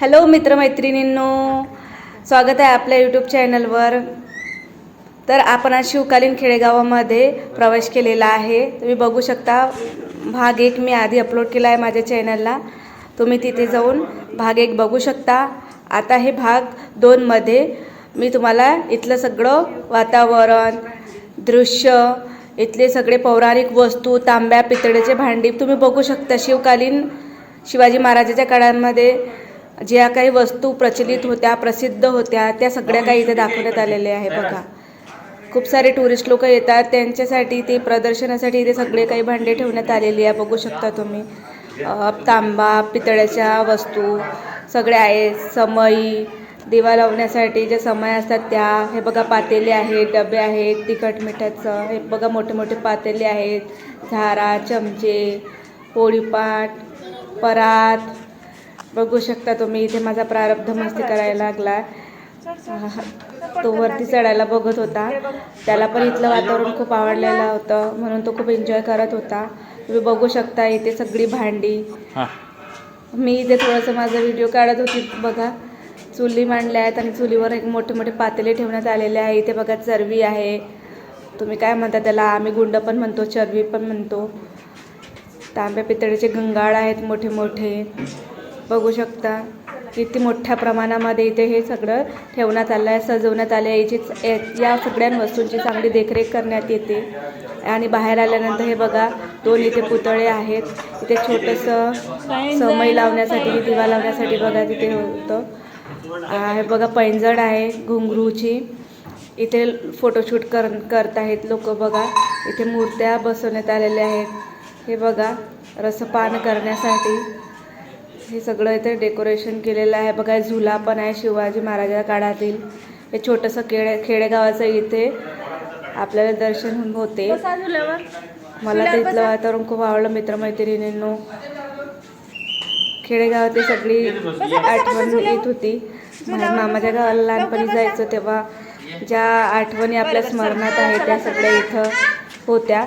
Hello मित्रमैत्रिणींनो स्वागत आहे आपल्या यूट्यूब चॅनलवर तर आपण आज शिवकालीन खेडेगावामध्ये प्रवेश केलेला आहे. तुम्ही बघू शकता भाग एक मी आधी अपलोड केला आहे माझ्या चॅनलला तुम्ही तिथे जाऊन भाग एक बघू शकता. आता हे भाग दोनमध्ये मी तुम्हाला इथलं सगळं वातावरण दृश्य इथले सगळे पौराणिक वस्तू तांब्या पितळेचे भांडी तुम्ही बघू शकता शिवकालीन शिवाजी महाराजाच्या काळांमध्ये. ज्या काही वस्तू प्रचलित होत्या प्रसिद्ध होत्या त्या सगळ्या काही इथे दाखवण्यात आलेल्या आहे बघा. खूप सारे टुरिस्ट लोक येतात त्यांच्यासाठी ते प्रदर्शनासाठी इथे सगळे काही भांडे ठेवण्यात आलेली आहे बघू शकता तुम्ही. तांबा पितळ्याच्या वस्तू सगळ्या आहेत समई दिवा लावण्यासाठी ज्या समय असतात त्या हे बघा पातेले आहेत डबे आहेत तिखट मिठाचं हे बघा मोठे मोठे पातेले आहेत झारा चमचे पोळीपाट परात बघू शकता तुम्ही इथे माझा प्रारब्ध मस्ती करायला लागला. तो वरती चढायला बघत होता. त्याला पण इथलं वातावरण खूप आवडलेलं होतं म्हणून तो खूप एन्जॉय करत होता. तुम्ही बघू शकता इथे सगळी भांडी. मी इथे थोडंसं माझा व्हिडिओ काढत होती बघा. चुली मांडल्या आहेत आणि चुलीवर एक मोठे मोठे पातेले ठेवण्यात आलेले आहे. इथे बघा चरबी आहे. तुम्ही काय म्हणता त्याला? आम्ही गुंड पण म्हणतो चरबी पण म्हणतो. तांब्या पितळेचे गंगाळ आहेत मोठे मोठे बघू शकता. किती मोठ्या प्रमाणामध्ये इथे हे सगळं ठेवण्यात आलं आहे सजवण्यात आलं आहे याची या- सगळ्या वस्तूंची चांगली देखरेख करण्यात येते. आणि बाहेर आल्यानंतर हे बघा दोन इथे पुतळे आहेत. इथे छोटंसं समई लावण्यासाठी दिवा लावण्यासाठी बघा तिथे होतं. हे बघा पैंजण आहे घुंगरूची. इथे फोटोशूट कर करत आहेत लोक बघा. इथे मूर्त्या बसवण्यात आलेल्या आहेत. हे बघा रसपान करण्यासाठी. हे सगळं इथे डेकोरेशन केलेलं आहे. बघा झुला पण आहे शिवाजी महाराजा काळातील. हे छोटंसं खेडे खेडेगावाचं इथे आपल्याला दर्शन होते. मला तर इथलं वातावरण खूप आवडलं मित्रमैत्रिणींनो. खेडेगावातली सगळी आठवण येत होती. मामाच्या गावाला लहानपणी जायचं तेव्हा ज्या आठवणी आपल्या स्मरणात आहेत त्या सगळ्या इथं होत्या.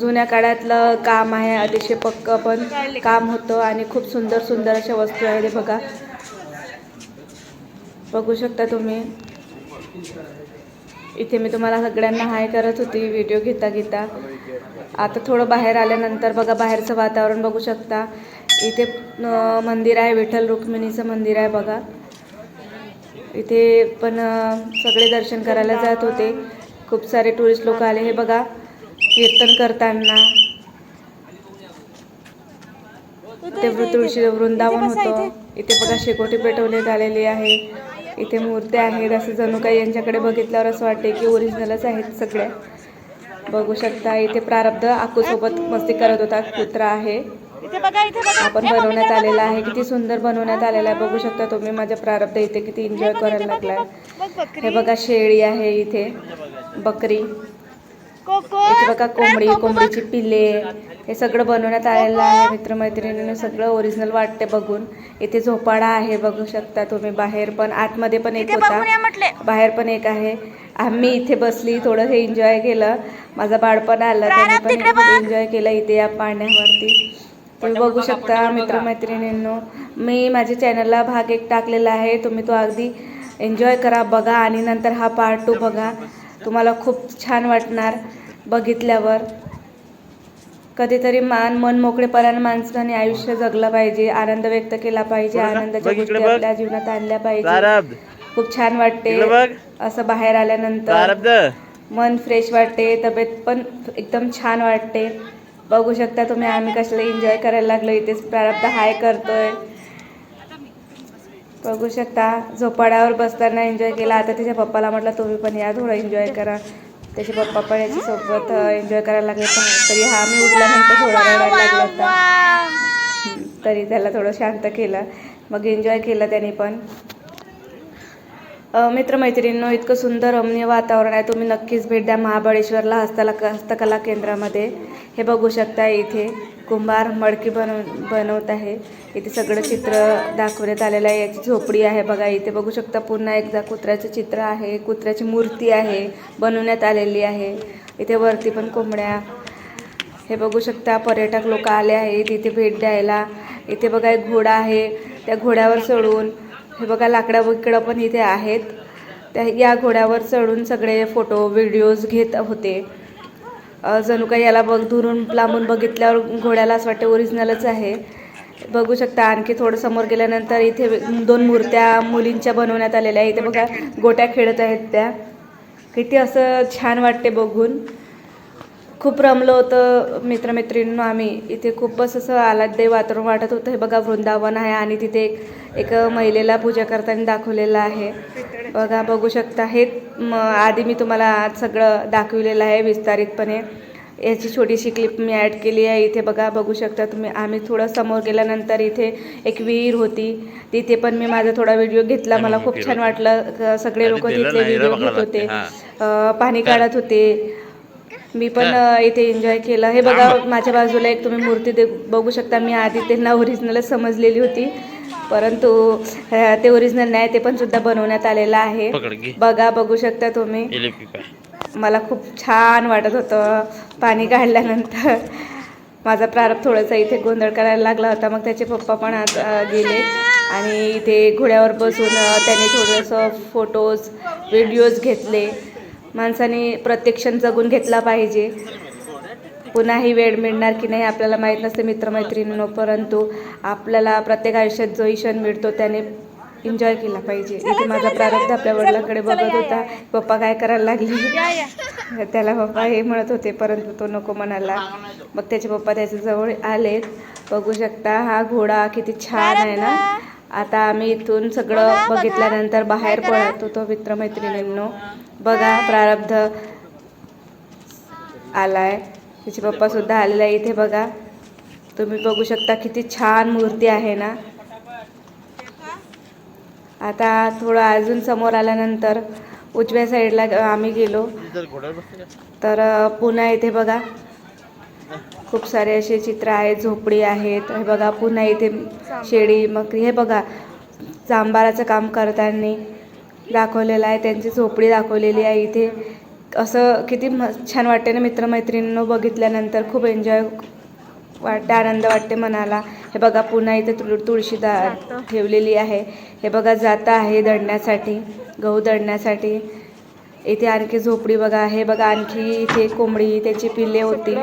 जुन्या काळातलं काम आहे अतिशय पक्क पण काम होतं आणि खूप सुंदर सुंदर अशा वस्तू आहेत बघा. बघू शकता तुम्ही. इथे मी तुम्हाला सगळ्यांना हाय करत होती व्हिडिओ घेता घेता आता थोडं बाहेर आल्यानंतर बघा बाहेरचं वातावरण बघू शकता. इथे मंदिर आहे विठ्ठल रुक्मिणीचं मंदिर आहे बघा. इथे पण सगळे दर्शन करायला जात होते. खूप सारे टुरिस्ट लोक आले. हे बघा कीर्तन करताना. इथे वृ- तुळशी वृंदावन होतं. इथे बघा शेकोटी पेटवण्यात आलेली आहे. इथे मूर्त्या आहेत. असं जणू काही यांच्याकडे बघितल्यावर असं वाटते की ओरिजिनलच आहेत सगळ्या. बघू शकता इथे प्रारब्ध आकूसोबत मस्ती करत होता कुत्रा आहे. आपण बनवण्यात आलेला. आहे. किती सुंदर बनवण्यात आलेला आहे. बघू शकता तुम्ही माझ्या प्रारब्ध इथे किती एन्जॉय करायला लागलाय. हे बघा शेळी आहे इथे. बकरी. इथे बघा कोंबडी कोंबडीची पिल्ले हे सगळं बनवण्यात आलेलं आहे. मित्रमैत्रिणीने सगळं ओरिजिनल वाटते बघून. इथे झोपाळा आहे बघू शकता तुम्ही बाहेर पण आतमध्ये पण एक इथे बघून या होता म्हटले. बाहेर पण एक आहे. आम्ही इथे बसली थोडं हे एन्जॉय केलं. माझं बाळपण आलं त्यांनी पण. एन्जॉय केलं इथे या पाण्यावरती. तुम्ही बघू शकता मित्रमैत्रिणींनो. मी माझ्या चॅनलला भाग एक टाकलेला आहे. तुम्ही तो अगदी एन्जॉय करा बघा. आणि नंतर हा पार्ट टू बघा. तुम्हाला खूप छान वाटणार. बघितल्यावर कधीतरी मान मन मोकळेपणाने माणसाने आयुष्य जगलं पाहिजे आनंद व्यक्त केला पाहिजे आनंदाच्या गोष्टी. आपल्या जीवनात आणल्या पाहिजे. खूप छान वाटते. असं बाहेर आल्यानंतर. मन फ्रेश वाटते तब्येत पण एकदम छान वाटते. बघू शकता तुम्ही आम्ही कशाला एन्जॉय करायला लागलो इथेच प्रारब्ध हाय करतोय. बघू शकता झोपाड्यावर बसताना एन्जॉय केला. आता तिच्या पप्पाला म्हटलं तुम्ही पण या थोडं एन्जॉय करा. त्याचे पप्पा पण याच्यासोबत एन्जॉय करायला लागले पण तरी हा मी उठल्यानंतर थोडा रडायला लागला होता. तरी त्याला थोडं शांत केलं. मग एन्जॉय केलं त्याने पण. मित्रमैत्रिणींनो इतकं सुंदर रमणीय वातावरण आहे. तुम्ही नक्कीच भेट द्या महाबळेश्वरला हस्तला हस्तकला केंद्रामध्ये. हे बघू शकता इथे. कुंभार मडकी बनव बनवत आहे. इथे सगळं चित्र दाखवण्यात आलेलं आहे. याची झोपडी आहे बघा. इथे बघू शकता पुन्हा एकदा कुत्र्याचं चित्र आहे. कुत्र्याची मूर्ती आहे. बनवण्यात आलेली आहे. इथे वरती पण कोंबड्या. हे बघू शकता पर्यटक लोक आले आहेत. इथे भेट द्यायला. इथे बघा एक घोडा आहे. त्या घोड्यावर चढून हे बघा लाकडं बिकडं पण इथे आहेत. त्या या घोड्यावर चढून सगळे फोटो व्हिडिओज घेत होते. जणू काही याला बघ धुरून लांबून बघितल्यावर घोड्याला असं वाटतं ओरिजिनलच आहे. बघू शकता आणखी थोडं समोर गेल्यानंतर इथे दोन मूर्त्या मुलींच्या बनवण्यात आलेल्या आहे इथे बघा गोट्या खेळत आहेत त्या. किती असं छान वाटते बघून. खूप रमलं होतं मित्रमैत्रिणींनो आम्ही. इथे खूपच असं आलाददायी वातावरण वाटत होतं. हे बघा वृंदावन आहे आणि तिथे एक एक महिलेला पूजा करताना दाखवलेलं आहे. बघा बघू शकता. हे आधी मी तुम्हाला आज सगळं दाखवलेलं आहे विस्तारितपणे. याची छोटीशी क्लिप मी ॲड केली आहे. इथे बघा बघू शकता तुम्ही. आम्ही थोडं समोर गेल्यानंतर इथे एक विहीर होती. तिथे पण मी माझा थोडा व्हिडिओ घेतला. मला खूप छान वाटलं. सगळे लोक तिथे व्हिडिओ घेत होते. पाणी काढत होते. मी पण इथे एन्जॉय केलं. हे बघा माझ्या बाजूला एक तुम्ही मूर्ती दे बघू शकता. मी आधी त्यांना ओरिजिनलच समजलेली होती. परंतु ते ओरिजिनल नाही ते पण सुद्धा बनवण्यात आलेलं आहे. बघा बघू शकता तुम्ही. मला खूप छान वाटत होतं. पाणी काढल्यानंतर. माझा प्रारंभ थोडासा इथे गोंधळ करायला लागला होता. मग त्याचे पप्पा पण आज गेले. आणि इथे घोड्यावर बसून त्यांनी थोडंसं फोटोज व्हिडिओज घेतले. माणसाने प्रत्येक क्षण जगून घेतला पाहिजे. पुन्हाही वेळ मिळणार की नाही आपल्याला माहीत नसते मित्रमैत्रिणींनो परंतु आपल्याला प्रत्येक आयुष्यात जोही क्षण मिळतो त्याने एन्जॉय केला पाहिजे. इथे माझा प्रारब्ध आपल्या वडिलांकडे बघत होता. पप्पा काय करायला लागले? त्याला पप्पा हे म्हणत होते परंतु तो नको म्हणाला. मग त्याचे पप्पा त्याच्याजवळ आले बघू शकता हा घोडा किती छान आहे ना. आता आम्ही इथून सगळं बघितल्यानंतर बाहेर पडत होतो मित्रमैत्रिणींनो. बघा प्रारब्ध आलाय. तिचे पप्पा सुद्धा आलेला आहे इथे बघा. तुम्ही बघू शकता किती छान मूर्ती आहे ना. आता थोडं अजून समोर आल्यानंतर उजव्या साईडला आम्ही गेलो. तर पुन्हा इथे बघा. खूप सारे असे चित्र आहेत झोपडी आहेत. हे बघा पुन्हा इथे शेळी मग हे बघा चांबाराचं काम करताना दाखवलेलं आहे. त्यांची झोपडी दाखवलेली आहे इथे. असं किती म छान वाटते ना मित्रमैत्रिणींनो बघितल्यानंतर. खूप एन्जॉय वाटते आनंद वाटते मनाला. हे बघा पुन्हा इथे तुळ तुळशीदा ठेवलेली आहे. हे बघा जाता आहे दळण्यासाठी गहू दळण्यासाठी इथे आणखी झोपडी बघा हे बघा आणखी इथे कोंबडी त्याची पिल्ले होती.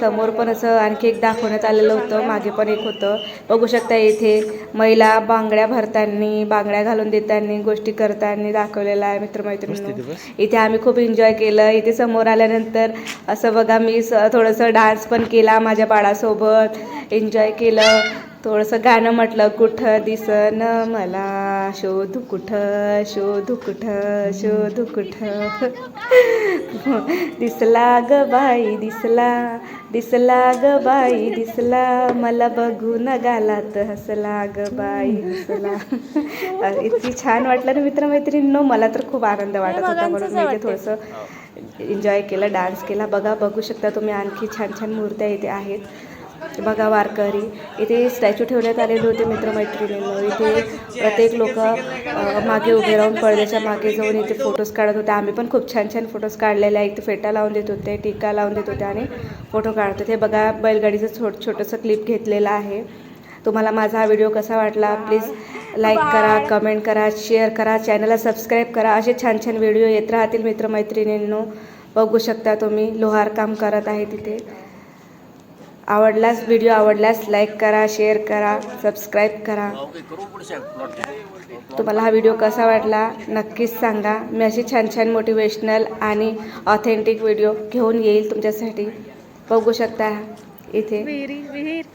समोर पण असं आणखी एक दाखवण्यात आलेलं होतं मागे पण एक होतं. बघू शकता इथे महिला बांगड्या भरताना बांगड्या घालून देताना गोष्टी करताना दाखवलेलं आहे मित्रमैत्रिणी इथे आम्ही खूप एन्जॉय केलं. इथे समोर आल्यानंतर असं बघा मी स थोडंसं डान्स पण केला माझ्या बाळासोबत. एन्जॉय केलं. थोडंसं गाणं म्हटलं कुठं दिसन मला? शोधू कुठं शोधू कुठं शोधू कुठं? दिसला ग बाई दिसला दिसला ग बाई दिसला. मला बघून गालात हसला ग बाई दिसला इतकी छान वाटलं ना मित्रमैत्रिणींनो मला तर खूप आनंद वाटत होता म्हणून मी थोडंसं एन्जॉय केला डान्स केला. बघा बघू शकता तुम्ही आणखी छान छान मूर्त्या इथे आहेत. बघा वारकरी इथे स्टॅच्यू ठेवण्यात आलेले होते मित्रमैत्रिणींनो. इथे प्रत्येक लोक मागे उभे राहून पडद्याच्या मागे जाऊन इथे फोटोज काढत होते. आम्ही पण खूप छान छान फोटोज काढलेले आहे इथे फेटा लावून देत होते टीका लावून देत होते आणि फोटो काढत होते. बघा बैलगाडीचं छोट छोटंसं क्लिप घेतलेलं आहे. तुम्हाला माझा हा व्हिडिओ कसा वाटला? प्लीज लाईक करा कमेंट करा शेअर करा चॅनलला सबस्क्राईब करा. असे छान छान व्हिडिओ येत राहतील मित्रमैत्रिणींनो. बघू शकता तुम्ही लोहार काम करत आहे तिथे. आवडल्यास व्हिडिओ आवडल्यास लाईक करा शेअर करा सबस्क्राईब करा. तुम्हाला हा व्हिडिओ कसा वाटला नक्कीच सांगा. मी अशी छान छान मोटिवेशनल आणि ऑथेंटिक व्हिडिओ घेऊन येईल तुमच्यासाठी. बघू शकता इथे. विहिरी विहीर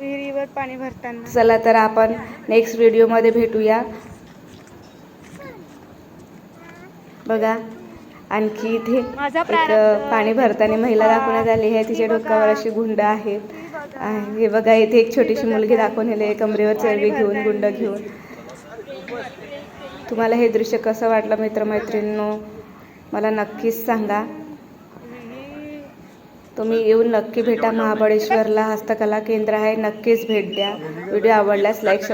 विहिरीवर पाणी भरताना. चला तर आपण नेक्स्ट व्हिडिओमध्ये भेटूया. बघा. आणखी इथे. पाणी भरताना महिला दाखवण्यात आली आहे. तिच्या डोक्यावर अशी गुंड आहेत. आहे. हे बघा इथे एक छोटीशी मुलगी दाखवलेली आहे. कमरेवर चरबी घेऊन गुंड घेऊन. तुम्हाला हे दृश्य कसं वाटलं मित्रमैत्रिणींनो? मला नक्कीच सांगा. तुम्ही येऊन नक्की भेटा. महाबळेश्वरला हस्तकला केंद्र आहे. नक्कीच भेट द्या. व्हिडिओ आवडल्यास लाईक